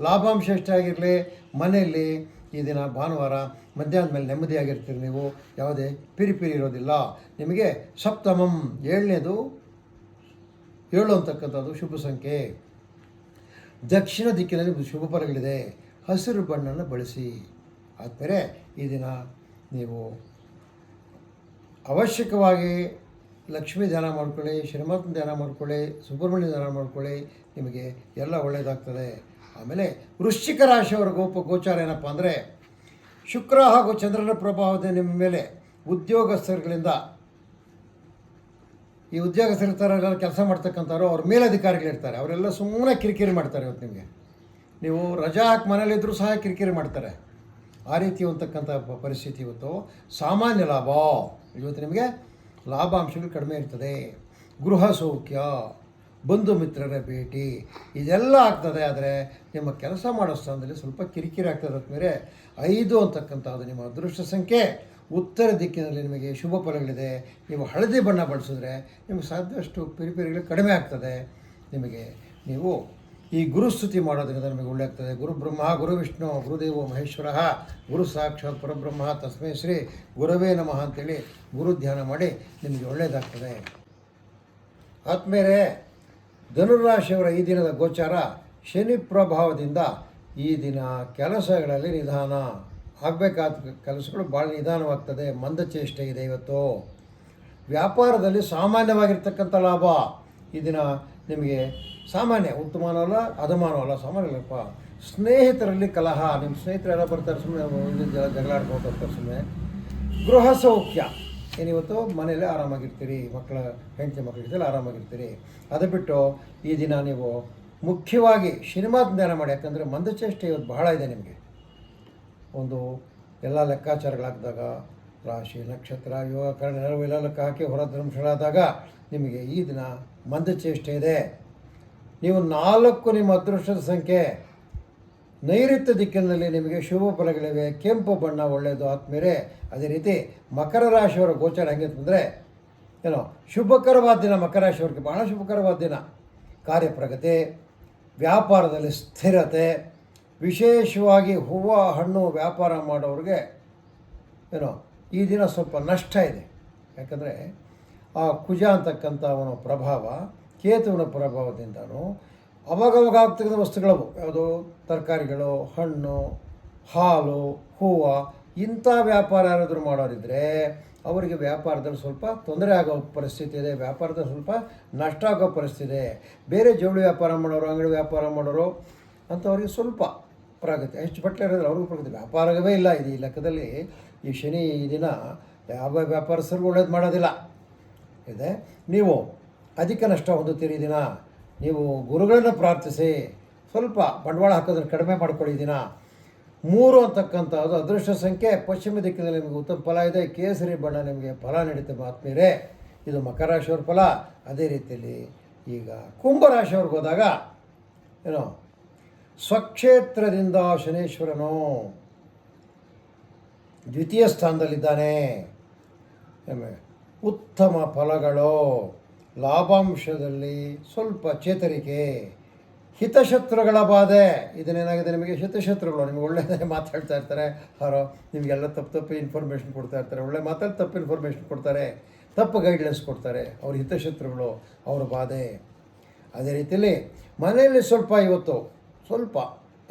ಲಾಭಾಂಶ ಎಷ್ಟೇ ಆಗಿರಲಿ, ಮನೆಯಲ್ಲಿ ಈ ದಿನ ಭಾನುವಾರ ಮಧ್ಯಾಹ್ನ ಮೇಲೆ ನೆಮ್ಮದಿಯಾಗಿರ್ತೀರಿ ನೀವು. ಯಾವುದೇ ಪಿರಿಪಿರಿ ಪಿರಿ ಇರೋದಿಲ್ಲ. ನಿಮಗೆ ಸಪ್ತಮಂ ಏಳನೇದು ಏಳು ಅಂತಕ್ಕಂಥದ್ದು ಶುಭ ಸಂಖ್ಯೆ. ದಕ್ಷಿಣ ದಿಕ್ಕಿನಲ್ಲಿ ಶುಭ ಫಲಗಳಿದೆ ಹಸಿರು ಬಣ್ಣನ ಬಳಸಿ. ಆದರೆ ಈ ದಿನ ನೀವು ಅವಶ್ಯಕವಾಗಿ ಲಕ್ಷ್ಮೀ ಧ್ಯಾನ ಮಾಡ್ಕೊಳ್ಳಿ ಶ್ರೀಮಂತನ ಧ್ಯಾನ ಮಾಡ್ಕೊಳ್ಳಿ, ಸುಬ್ರಹ್ಮಣ್ಯ ಧ್ಯಾನ ಮಾಡ್ಕೊಳ್ಳಿ. ನಿಮಗೆ ಎಲ್ಲ ಒಳ್ಳೆಯದಾಗ್ತದೆ ಆಮೇಲೆ ವೃಶ್ಚಿಕ ರಾಶಿಯವರ ಗೋಪ ಗೋಚಾರ ಏನಪ್ಪ ಅಂದರೆ ಶುಕ್ರ ಹಾಗೂ ಚಂದ್ರನ ಪ್ರಭಾವದ ನಿಮ್ಮ ಮೇಲೆ ಉದ್ಯೋಗಸ್ಥರುಗಳಿಂದ, ಈ ಉದ್ಯೋಗಸ್ಥರಿರ್ತಾರಲ್ಲ ಕೆಲಸ ಮಾಡ್ತಕ್ಕಂಥವ್ರು ಅವ್ರ ಮೇಲಧಿಕಾರಿಗಳಿರ್ತಾರೆ. ಅವರೆಲ್ಲ ಸುಮ್ಮನೆ ಕಿರಿಕಿರಿ ಮಾಡ್ತಾರೆ ಇವತ್ತು ನಿಮಗೆ. ನೀವು ರಜಾ ಹಾಕಿ ಮನೇಲಿದ್ದರೂ ಸಹ ಕಿರಿಕಿರಿ ಮಾಡ್ತಾರೆ. ಆ ರೀತಿ ಅಂತಕ್ಕಂಥ ಪರಿಸ್ಥಿತಿ ಇವತ್ತು. ಸಾಮಾನ್ಯ ಲಾಭ. ಇವತ್ತು ನಿಮಗೆ ಲಾಭಾಂಶಗಳು ಕಡಿಮೆ ಇರ್ತದೆ. ಗೃಹ ಸೌಖ್ಯ. ಬಂಧು ಮಿತ್ರರ ಭೇಟಿ, ಇದೆಲ್ಲ ಆಗ್ತದೆ. ಆದರೆ ನಿಮ್ಮ ಕೆಲಸ ಮಾಡೋ ಸ್ಥಾನದಲ್ಲಿ ಸ್ವಲ್ಪ ಕಿರಿಕಿರಿ ಆಗ್ತದೆ ಮೇಲೆ ಐದು ಅಂತಕ್ಕಂಥದ್ದು ನಿಮ್ಮ ಅದೃಷ್ಟ ಸಂಖ್ಯೆ. ಉತ್ತರ ದಿಕ್ಕಿನಲ್ಲಿ ನಿಮಗೆ ಶುಭ ಫಲಗಳಿದೆ. ನೀವು ಹಳದಿ ಬಣ್ಣ ಬಳಸಿದ್ರೆ ನಿಮಗೆ ಸಾಧ್ಯಷ್ಟು ಪಿರಿಪಿರಿಗಳು ಕಡಿಮೆ ಆಗ್ತದೆ. ನಿಮಗೆ ನೀವು ಈ ಗುರುಸ್ತುತಿ ಮಾಡೋದರಿಂದ ನಮಗೆ ಒಳ್ಳೆ ಆಗ್ತದೆ. ಗುರು ಬ್ರಹ್ಮ, ಗುರು ವಿಷ್ಣು ಗುರುದೇವ ಮಹೇಶ್ವರ, ಗುರು ಸಾಕ್ಷಾತ್ ಪರಬ್ರಹ್ಮ, ತಸ್ಮೈ ಶ್ರೀ ಗುರವೇ ನಮಃ ಅಂತೇಳಿ ಗುರು ಧ್ಯಾನ ಮಾಡಿ ನಿಮಗೆ ಒಳ್ಳೆಯದಾಗ್ತದೆ ಆತ್ಮೇಲೆ ಧನುರಾಶಿಯವರ ಈ ದಿನದ ಗೋಚಾರ ಶನಿ ಪ್ರಭಾವದಿಂದ ಈ ದಿನ ಕೆಲಸಗಳಲ್ಲಿ ನಿಧಾನ ಆಗಬೇಕಾದ ಕೆಲಸಗಳು ಭಾಳ ನಿಧಾನವಾಗ್ತದೆ. ಮಂದಚೇಷ್ಟೆ ಇದೆ ಇವತ್ತು. ವ್ಯಾಪಾರದಲ್ಲಿ ಸಾಮಾನ್ಯವಾಗಿರ್ತಕ್ಕಂಥ ಲಾಭ ಈ ದಿನ ನಿಮಗೆ ಸಾಮಾನ್ಯ ಉತ್ತಮವಲ್ಲ ಅದಮಾನವಲ್ಲ ಸಾಮಾನ್ಯ ಸಾಮಾನ್ಯಲ್ಲಪ್ಪ ಸ್ನೇಹಿತರಲ್ಲಿ ಕಲಹ. ನಿಮ್ಮ ಸ್ನೇಹಿತರೆಲ್ಲ ಬರ್ತಾರೆ ಸುಮ್ಮನೆ ಜಗಳಾಡ್ಕೊಂಡು ಬರ್ತಾರೆ ಸುಮ್ಮನೆ ಗೃಹ ಸೌಖ್ಯ. ಏನಿವತ್ತು ಮನೇಲಿ ಆರಾಮಾಗಿರ್ತೀರಿ, ಮಕ್ಕಳ ಹೆಂಡತಿ ಮಕ್ಕಳ ಜೊತೆಲಿ ಆರಾಮಾಗಿರ್ತೀರಿ. ಅದು ಬಿಟ್ಟು ಈ ದಿನ ನೀವು ಮುಖ್ಯವಾಗಿ ಸಿನಿಮಾ ಜ್ಞಾನ ಮಾಡಿ, ಯಾಕಂದರೆ ಮಂದಚೇಷ್ಟೆ ಇವತ್ತು ಬಹಳ ಇದೆ ನಿಮಗೆ. ಒಂದು ಎಲ್ಲ ಲೆಕ್ಕಾಚಾರಗಳಾಕಿದಾಗ ರಾಶಿ, ನಕ್ಷತ್ರ, ಯೋಗ, ಕರ್ಣ, ನೆರವು ಎಲ್ಲ ಲೆಕ್ಕ ಹಾಕಿ ಧರ್ಮಶಾಲಾದಾಗ ನಿಮಗೆ ಈ ದಿನ ಮಂದಚೇಷ್ಟೆ ಇದೆ. ನೀವು ನಾಲ್ಕು ನಿಮ್ಮ ಅದೃಷ್ಟದ ಸಂಖ್ಯೆ ನೈಋತ್ಯ ದಿಕ್ಕಿನಲ್ಲಿ ನಿಮಗೆ ಶುಭ ಫಲಗಳಿವೆ. ಕೆಂಪು ಬಣ್ಣ ಒಳ್ಳೆಯದು. ಆತ್ಮೀಯರೇ, ಅದೇ ರೀತಿ ಮಕರ ರಾಶಿಯವರ ಗೋಚರ ಹೆಂಗೆ ಅಂತಂದರೆ ಏನೋ, ಶುಭಕರವಾದ ದಿನ ಮಕರ ರಾಶಿಯವರಿಗೆ ಭಾಳ ಶುಭಕರವಾದ ದಿನ. ಕಾರ್ಯಪ್ರಗತಿ, ವ್ಯಾಪಾರದಲ್ಲಿ ಸ್ಥಿರತೆ, ವಿಶೇಷವಾಗಿ ಹೂವು, ಹಣ್ಣು ವ್ಯಾಪಾರ ಮಾಡೋರಿಗೆ, ಏನೋ, ಈ ದಿನ ಸ್ವಲ್ಪ ನಷ್ಟ ಇದೆ. ಯಾಕಂದರೆ, ಆ ಕುಜ ಅಂತಕ್ಕಂಥ ಅವನ ಪ್ರಭಾವ, ಕೇತುವಿನ ಪ್ರಭಾವದಿಂದನೂ ಅವಾಗವಾಗ ಆಗ್ತಕ್ಕಂಥ ವಸ್ತುಗಳವು, ಯಾವುದು ತರಕಾರಿಗಳು, ಹಣ್ಣು, ಹಾಲು, ಹೂವು, ಇಂಥ ವ್ಯಾಪಾರ ಯಾರಾದರೂ ಮಾಡೋರಿದ್ದರೆ ಅವರಿಗೆ ವ್ಯಾಪಾರದಲ್ಲಿ ಸ್ವಲ್ಪ ತೊಂದರೆ ಆಗೋ ಪರಿಸ್ಥಿತಿ ಇದೆ, ವ್ಯಾಪಾರದಲ್ಲಿ ಸ್ವಲ್ಪ ನಷ್ಟ ಆಗೋ ಪರಿಸ್ಥಿತಿ ಇದೆ. ಬೇರೆ ಜವಳಿ ವ್ಯಾಪಾರ ಮಾಡೋರು, ಅಂಗಡಿ ವ್ಯಾಪಾರ ಮಾಡೋರು ಅಂಥವ್ರಿಗೆ ಸ್ವಲ್ಪ ಪ್ರಗತಿ ಹೆಚ್ಚು ಬಟ್ಟೆ ಇರೋದ್ರೆ ಅವ್ರಿಗೂ ಪ್ರಗತಿ ವ್ಯಾಪಾರವೇ ಇಲ್ಲ ಇದು ಈ ಲೆಕ್ಕದಲ್ಲಿ. ಈ ಶನಿ ಈ ದಿನ ಯಾವ ವ್ಯಾಪಾರಸ್ಥರಿಗೂ ಒಳ್ಳೇದು ಮಾಡೋದಿಲ್ಲ. ಇದೆ? ನೀವು ಅಧಿಕ ನಷ್ಟ ಹೊಂದುತ್ತೀರಿ ದಿನ. ನೀವು ಗುರುಗಳನ್ನು ಪ್ರಾರ್ಥಿಸಿ, ಸ್ವಲ್ಪ ಬಂಡವಾಳ ಹಾಕೋದನ್ನು ಕಡಿಮೆ ಮಾಡ್ಕೊಳ್ಳಿ ದಿನ. ಮೂರು ಅಂತಕ್ಕಂಥದ್ದು ಅದೃಷ್ಟ ಸಂಖ್ಯೆ, ಪಶ್ಚಿಮ ದಿಕ್ಕಿನಲ್ಲಿ ನಿಮಗೆ ಉತ್ತಮ ಫಲ ಇದೆ. ಕೇಸರಿ ಬಣ್ಣ ನಿಮಗೆ ಫಲ ನೀಡುತ್ತೆ ಆತ್ಮೀಯರೇ. ಇದು ಮಕರ ರಾಶಿಯವ್ರ ಫಲ. ಅದೇ ರೀತಿಯಲ್ಲಿ ಈಗ ಕುಂಭರಾಶಿಯವ್ರಿಗೆ ಹೋದಾಗ, ಏನೋ, ಸ್ವಕ್ಷೇತ್ರದಿಂದ ಶನೇಶ್ವರನು ದ್ವಿತೀಯ ಸ್ಥಾನದಲ್ಲಿದ್ದಾನೆ. ಉತ್ತಮ ಫಲಗಳು. ಲಾಭಾಂಶದಲ್ಲಿ ಸ್ವಲ್ಪ ಚೇತರಿಕೆ. ಹಿತಶತ್ರುಗಳ ಬಾಧೆ. ಇದನ್ನೇನಾಗಿದೆ ನಿಮಗೆ? ಹಿತಶತ್ರುಗಳು. ನಿಮಗೆ ಒಳ್ಳೆಯದೇ ಮಾತಾಡ್ತಾ ಇರ್ತಾರೆ. ಅವರು ನಿಮಗೆಲ್ಲ ತಪ್ಪು ತಪ್ಪು ಇನ್ಫಾರ್ಮೇಷನ್ ಕೊಡ್ತಾ ಇರ್ತಾರೆ. ಒಳ್ಳೆ ಮಾತಾಡಿ ತಪ್ಪು ಇನ್ಫಾರ್ಮೇಷನ್ ಕೊಡ್ತಾರೆ. ತಪ್ಪು ಗೈಡ್ಲೈನ್ಸ್ ಕೊಡ್ತಾರೆ. ಅವ್ರ ಹಿತಶತ್ರುಗಳು. ಅವರ ಬಾಧೆ. ಅದೇ ರೀತಿಯಲ್ಲಿ ಮನೆಯಲ್ಲಿ ಸ್ವಲ್ಪ ಇವತ್ತು ಸ್ವಲ್ಪ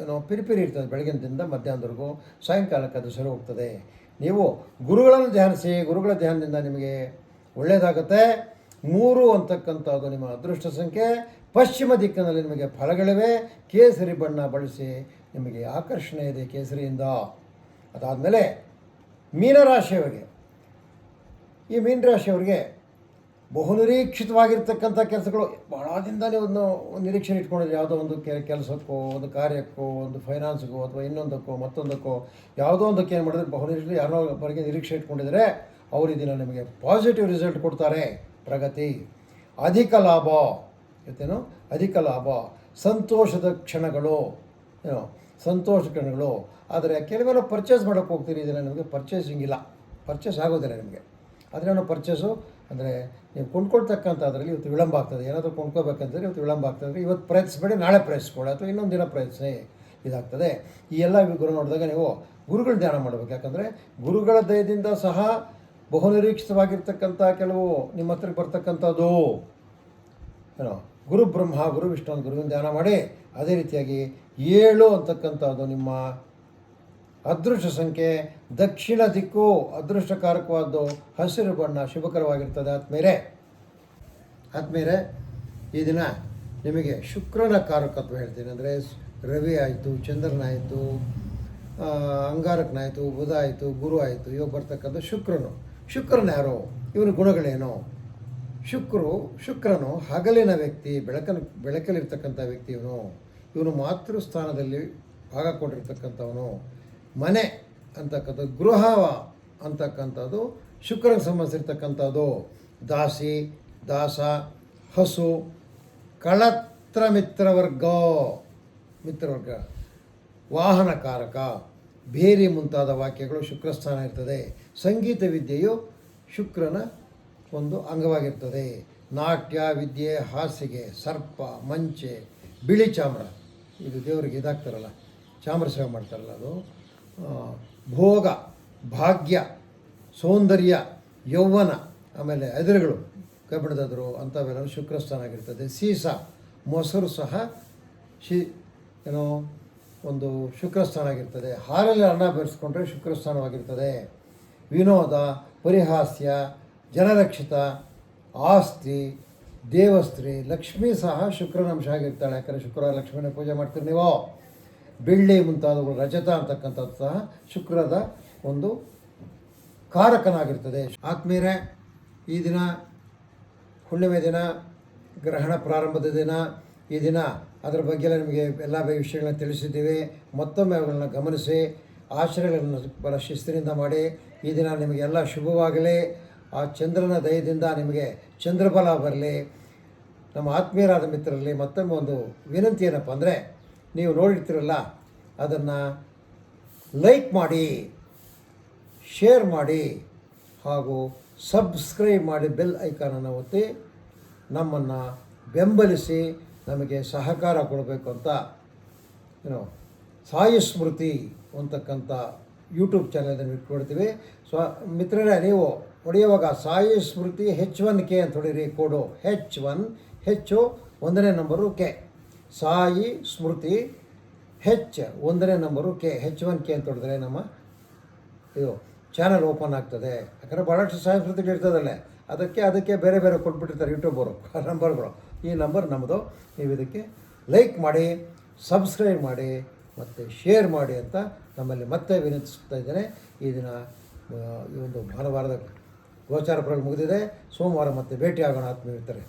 ಏನೋ ಪಿರಿಪಿರಿ ಇರ್ತದೆ. ಬೆಳಗಿನದಿಂದ ಮಧ್ಯಾಹ್ನದವರೆಗೂ ಸಾಯಂಕಾಲಕ್ಕೆ ಅದು ಸರಿ ಹೋಗ್ತದೆ. ನೀವು ಗುರುಗಳನ್ನು ಧ್ಯಾನಿಸಿ, ಗುರುಗಳ ಧ್ಯಾನದಿಂದ ನಿಮಗೆ ಒಳ್ಳೆಯದಾಗುತ್ತೆ ಮೂರು ಅಂತಕ್ಕಂಥದ್ದು ನಿಮ್ಮ ಅದೃಷ್ಟ ಸಂಖ್ಯೆ. ಪಶ್ಚಿಮ ದಿಕ್ಕಿನಲ್ಲಿ ನಿಮಗೆ ಫಲಗಳಿವೆ. ಕೇಸರಿ ಬಣ್ಣ ಬಳಸಿ ನಿಮಗೆ ಆಕರ್ಷಣೆ ಇದೆ ಕೇಸರಿಯಿಂದ. ಅದಾದಮೇಲೆ ಮೀನರಾಶಿಯವರಿಗೆ. ಈ ಮೀನರಾಶಿಯವರಿಗೆ ಬಹುನಿರೀಕ್ಷಿತವಾಗಿರ್ತಕ್ಕಂಥ ಕೆಲಸಗಳು. ಬಹಳ ದಿನದಲ್ಲೇ ಒಂದು ನಿರೀಕ್ಷೆ ಇಟ್ಕೊಂಡಿದ್ರೆ. ಯಾವುದೋ ಒಂದು ಕೆಲಸಕ್ಕೋ, ಒಂದು ಕಾರ್ಯಕ್ಕೋ, ಒಂದು ಫೈನಾನ್ಸ್ಗೋ ಅಥವಾ ಇನ್ನೊಂದಕ್ಕೋ, ಮತ್ತೊಂದಕ್ಕೋ, ಯಾವುದೋ ಒಂದಕ್ಕೆ ಏನು ಮಾಡಿದ್ರೆ ಬಹುನಿರೀಕ್ಷೆ ಯಾರೋ ಒಬ್ಬರಿಗೆ ನಿರೀಕ್ಷೆ ಇಟ್ಕೊಂಡಿದ್ರೆ ಅವರು ಇದನ್ನು ದಿನ ನಿಮಗೆ ಪಾಸಿಟಿವ್ ರಿಸಲ್ಟ್ ಕೊಡ್ತಾರೆ. ಪ್ರಗತಿ. ಅಧಿಕ ಲಾಭ ಗೊತ್ತೇನು ಅಧಿಕ ಲಾಭ. ಸಂತೋಷದ ಕ್ಷಣಗಳು, ಏನೋ? ಸಂತೋಷ ಕ್ಷಣಗಳು. ಆದರೆ ಕೆಲವೆಲ್ಲ ಪರ್ಚೇಸ್ ಮಾಡೋಕ್ಕೆ ಹೋಗ್ತೀರಿ ಇದನ್ನು ನಿಮಗೆ ಪರ್ಚೇಸಿಂಗ್ ಇಲ್ಲ ಪರ್ಚೇಸ್ ಆಗೋದಿಲ್ಲ ನಿಮಗೆ. ನಾವು ಪರ್ಚೇಸು ಅಂದರೆ ನೀವು ಕೊಂಡ್ಕೊಳ್ತಕ್ಕಂಥ ಅದರಲ್ಲಿ ಇವತ್ತು ವಿಳಂಬ ಆಗ್ತದೆ. ಏನಾದರೂ ಕೊಂಡ್ಕೋಬೇಕಂತಂದರೆ ಇವತ್ತು ವಿಳಂಬ ಆಗ್ತದೆ. ಇವತ್ತು ಪ್ರಯತ್ನಿಸ್ಬೇಡಿ, ನಾಳೆ ಪ್ರಯತ್ನಿಸ್ಕೊಳ್ಳಿ ಅಥವಾ ಇನ್ನೊಂದು ದಿನ ಪ್ರಯತ್ನಿಸಿ ಇದಾಗ್ತದೆ. ಈ ಎಲ್ಲ ಗುರು ನೋಡಿದಾಗ ನೀವು ಗುರುಗಳು ಧ್ಯಾನ ಮಾಡಬೇಕು. ಯಾಕಂದರೆ ಗುರುಗಳ ದಯದಿಂದ ಸಹ ಬಹುನಿರೀಕ್ಷಿತವಾಗಿರ್ತಕ್ಕಂಥ ಕೆಲವು ನಿಮ್ಮ ಹತ್ರಕ್ಕೆ ಬರ್ತಕ್ಕಂಥದ್ದು. ಏನೋ, ಗುರು ಬ್ರಹ್ಮ, ಗುರು ವಿಷ್ಣು ಅಂತ ಗುರುವಿನ ಧ್ಯಾನ ಮಾಡಿ, ಅದೇ ರೀತಿಯಾಗಿ ಏಳು ಅಂತಕ್ಕಂಥದ್ದು ನಿಮ್ಮ ಅದೃಷ್ಟ ಸಂಖ್ಯೆ. ದಕ್ಷಿಣ ದಿಕ್ಕು ಅದೃಷ್ಟಕಾರಕವಾದ್ದು ಹಸಿರು ಬಣ್ಣ ಶುಭಕರವಾಗಿರ್ತದೆ. ಆತ್ಮೇರೆ ಆತ್ಮೇರೆ ಈ ದಿನ ನಿಮಗೆ ಶುಕ್ರನ ಕಾರಕತ್ವ ಹೇಳ್ತೀನಿ. ಅಂದರೆ ರವಿ ಆಯಿತು ಚಂದ್ರನಾಯಿತು ಅಂಗಾರಕನಾಯಿತು ಬುಧ ಆಯಿತು, ಗುರು ಆಯಿತು, ಇವಾಗ ಬರ್ತಕ್ಕಂಥ ಶುಕ್ರನು. ಶುಕ್ರನ ಯಾರು? ಇವನ ಗುಣಗಳೇನು? ಶುಕ್ರು, ಶುಕ್ರನು ಹಗಲಿನ ವ್ಯಕ್ತಿ, ಬೆಳಕನ, ಬೆಳಕಲ್ಲಿರ್ತಕ್ಕಂಥ ವ್ಯಕ್ತಿ ಇವನು. ಇವನು ಮಾತೃ ಸ್ಥಾನದಲ್ಲಿ ಭಾಗ ಕೊಟ್ಟಿರ್ತಕ್ಕಂಥವನು. ಮನೆ ಅಂತಕ್ಕಂಥದ್ದು, ಗೃಹ ಅಂತಕ್ಕಂಥದ್ದು, ಶುಕ್ರನಿಗೆ ಸಂಬಂಧಿಸಿರ್ತಕ್ಕಂಥದ್ದು. ದಾಸಿ, ದಾಸ, ಹಸು, ಕಳತ್ರ ಮಿತ್ರವರ್ಗ. ಮಿತ್ರವರ್ಗ. ವಾಹನಕಾರಕ ಬೇರೆ ಮುಂತಾದ ವಾಕ್ಯಗಳು ಶುಕ್ರಸ್ಥಾನ ಇರ್ತದೆ. ಸಂಗೀತ ವಿದ್ಯೆಯು ಶುಕ್ರನ ಒಂದು ಅಂಗವಾಗಿರ್ತದೆ. ನಾಟ್ಯ ವಿದ್ಯೆ, ಹಾಸಿಗೆ, ಸರ್ಪ, ಮಂಚೆ, ಬಿಳಿ ಚಾಮ್ರ. ಇದು ದೇವರಿಗೆ ಇದಾಗ್ತಾರಲ್ಲ, ಚಾಮ್ರ ಸೇವೆ ಮಾಡ್ತಾರಲ್ಲ ಅದು. ಭೋಗ, ಭಾಗ್ಯ, ಸೌಂದರ್ಯ ಯೌವನ ಆಮೇಲೆ ಎದುರುಗಳು, ಕಬ್ಬಿಣದದ್ರು, ಅಂಥವೆಲ್ಲ ಶುಕ್ರಸ್ಥಾನ ಆಗಿರ್ತದೆ. ಸೀಸ, ಮೊಸರು ಸಹ ಶಿ, ಏನೋ ಒಂದು ಶುಕ್ರಸ್ಥಾನ ಆಗಿರ್ತದೆ. ಹಾಲಲ್ಲಿ ಅನ್ನ ಬೆರೆಸ್ಕೊಂಡ್ರೆ ಶುಕ್ರಸ್ಥಾನವಾಗಿರ್ತದೆ. ವಿನೋದ, ಪರಿಹಾಸ್ಯ, ಜನರಕ್ಷಿತ, ಆಸ್ತಿ, ದೇವಸ್ತ್ರೀ, ಲಕ್ಷ್ಮಿ ಸಹ ಶುಕ್ರನ ಅಂಶ ಆಗಿರ್ತಾಳೆ. ಯಾಕಂದರೆ ಶುಕ್ರ ಲಕ್ಷ್ಮಿನ ಪೂಜೆ ಮಾಡ್ತೀರಿ ನೀವು. ಬೆಳ್ಳಿ ಮುಂತಾದವುಗಳು ರಜತ ಅಂತಕ್ಕಂಥದ್ದು ಸಹ ಶುಕ್ರದ ಒಂದು ಕಾರಕನಾಗಿರ್ತದೆ. ಆತ್ಮೀಯರೇ, ಈ ದಿನ ಹುಣ್ಣಿಮೆ ದಿನ, ಗ್ರಹಣ ಪ್ರಾರಂಭದ ದಿನ, ಈ ದಿನ ಅದರ ಬಗ್ಗೆ ಎಲ್ಲ ನಿಮಗೆ ಎಲ್ಲ ವಿಷಯಗಳನ್ನ ತಿಳಿಸಿದ್ದೀವಿ. ಮತ್ತೊಮ್ಮೆ ಅವುಗಳನ್ನ ಗಮನಿಸಿ, ಆಚರಣೆಗಳನ್ನು ಬಹಳ ಶಿಸ್ತಿನಿಂದ ಮಾಡಿ. ಈ ದಿನ ನಿಮಗೆಲ್ಲ ಶುಭವಾಗಲಿ. ಆ ಚಂದ್ರನ ದಯದಿಂದ ನಿಮಗೆ ಚಂದ್ರಬಲ ಬರಲಿ. ನಮ್ಮ ಆತ್ಮೀಯರಾದ ಮಿತ್ರರಲ್ಲಿ ಮತ್ತೊಮ್ಮೆ ಒಂದು ವಿನಂತಿ ಏನಪ್ಪ ಅಂದರೆ, ನೀವು ನೋಡಿರ್ತೀರಲ್ಲ, ಅದನ್ನು ಲೈಕ್ ಮಾಡಿ ಶೇರ್ ಮಾಡಿ, ಹಾಗೂ ಸಬ್ಸ್ಕ್ರೈಬ್ ಮಾಡಿ ಬೆಲ್ ಐಕಾನನ್ನು ಒತ್ತಿ ನಮ್ಮನ್ನು ಬೆಂಬಲಿಸಿ ನಮಗೆ ಸಹಕಾರ ಕೊಡಬೇಕು ಅಂತ ಏನು ಸಾಯಿ ಸ್ಮೃತಿ ಅಂತಕ್ಕಂಥ ಯೂಟ್ಯೂಬ್ ಚಾನಲನ್ನು ಇಟ್ಕೊಡ್ತೀವಿ ಸ್ವ ಮಿತ್ರರೇ, ನೀವು ಹೊಡೆಯುವಾಗ Sai Smriti H one K ಅಂತ ಹೊಡೀರಿ, ಕೋಡು. ಹೆಚ್ ಒನ್ ಹೆಚ್ಚು ಒಂದನೇ number K Sai Smriti H ಒಂದನೇ number K H one K ಅಂತ ಹೊಡೆದ್ರೆ ನಮ್ಮ, ಇದು ಚಾನಲ್ ಓಪನ್ ಆಗ್ತದೆ. ಯಾಕಂದರೆ ಭಾಳಷ್ಟು ಸಂಸ್ಕೃತಿಗಳು ಇರ್ತದಲ್ಲೇ. ಅದಕ್ಕೆ ಅದಕ್ಕೆ ಬೇರೆ ಬೇರೆ ಕೊಟ್ಬಿಟ್ಟಿರ್ತಾರೆ ಯೂಟ್ಯೂಬರು ನಂಬರ್ಗಳು ಈ ನಂಬರ್ ನಮ್ಮದು. ನೀವು ಇದಕ್ಕೆ ಲೈಕ್ ಮಾಡಿ, ಸಬ್ಸ್ಕ್ರೈಬ್ ಮಾಡಿ, ಮತ್ತು ಶೇರ್ ಮಾಡಿ ಅಂತ ನಮ್ಮಲ್ಲಿ ಮತ್ತೆ ವಿನಂತಿಸ್ತಾ ಇದ್ದೇನೆ. ಈ ದಿನ ಈ ಒಂದು ಭಾನುವಾರದ ಗೋಚಾರ ಫಲ ಮುಗಿದಿದೆ. ಸೋಮವಾರ ಮತ್ತೆ ಭೇಟಿ ಆಗೋಣ ಆತ್ಮೀಯರಿರ್ತಾರೆ